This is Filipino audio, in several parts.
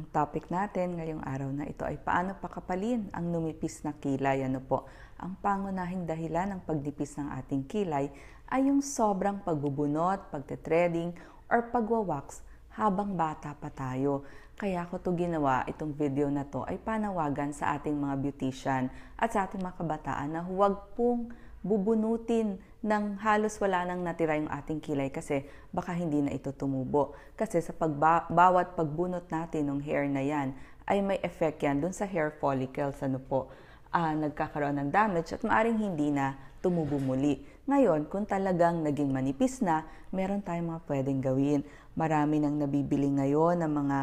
Ang topic natin ngayong araw na ito ay paano pakapalin ang numipis na kilay. Ano po? Ang pangunahing dahilan ng pagnipis ng ating kilay ay yung sobrang pagbubunot, pagtetreading, or pagwawax habang bata pa tayo. Kaya ko to ginawa, itong video na to ay panawagan sa ating mga beautician at sa ating mga kabataan na huwag pong bubunutin ng halos wala nang natira yung ating kilay kasi baka hindi na ito tumubo. Kasi sa pagba- bawat pagbunot natin ng hair na yan, ay may effect yan dun sa hair follicles, ano po, uh, nagkakaroon ng damage at maaring hindi na tumubo muli. Ngayon, kung talagang naging manipis na, meron tayong mga pwedeng gawin. Marami nang nabibili ngayon ng mga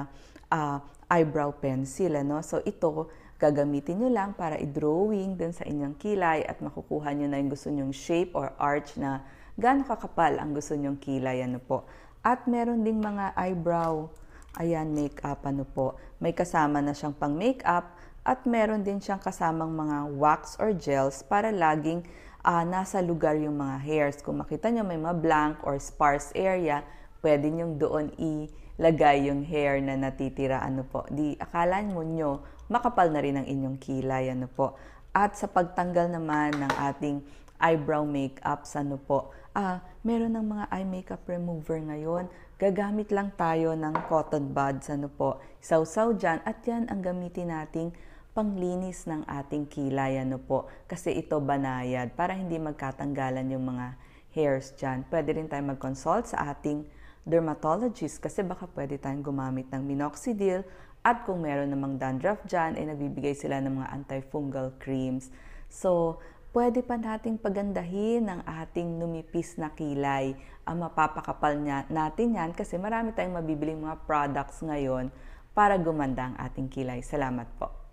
uh, eyebrow pencil. Ano? So ito, gagamitin nyo lang para i-drawing dun sa inyong kilay at makukuha nyo na yung gusto nyong shape or arch na gaano kakapal ang gusto nyong kilay. Ano po. At meron ding mga eyebrow, ayan, makeup, ano po. May kasama na siyang pang makeup at meron din siyang kasamang mga wax or gels para laging uh, nasa lugar yung mga hairs. Kung makita nyo may mga blank or sparse area, pwede nyo doon ilagay yung hair na natitira. Ano po. Di akala mo nyo makapal na rin ang inyong kilay. Ano po. At sa pagtanggal naman ng ating eyebrow makeup, ano po, ah, meron ng mga eye makeup remover ngayon. Gagamit lang tayo ng cotton buds, ano po. Sausaw dyan at yan ang gamitin nating panglinis ng ating kilay, ano po. Kasi ito banayad para hindi magkatanggalan yung mga hairs dyan. Pwede rin tayo mag-consult sa ating dermatologist kasi baka pwede tayong gumamit ng minoxidil at kung meron namang dandruff dyan, ay eh, nagbibigay sila ng mga antifungal creams. So, pwede pa nating pagandahin ang ating numipis na kilay. Ang mapapakapal niya, natin yan kasi marami tayong mabibiling mga products ngayon para gumanda ang ating kilay. Salamat po.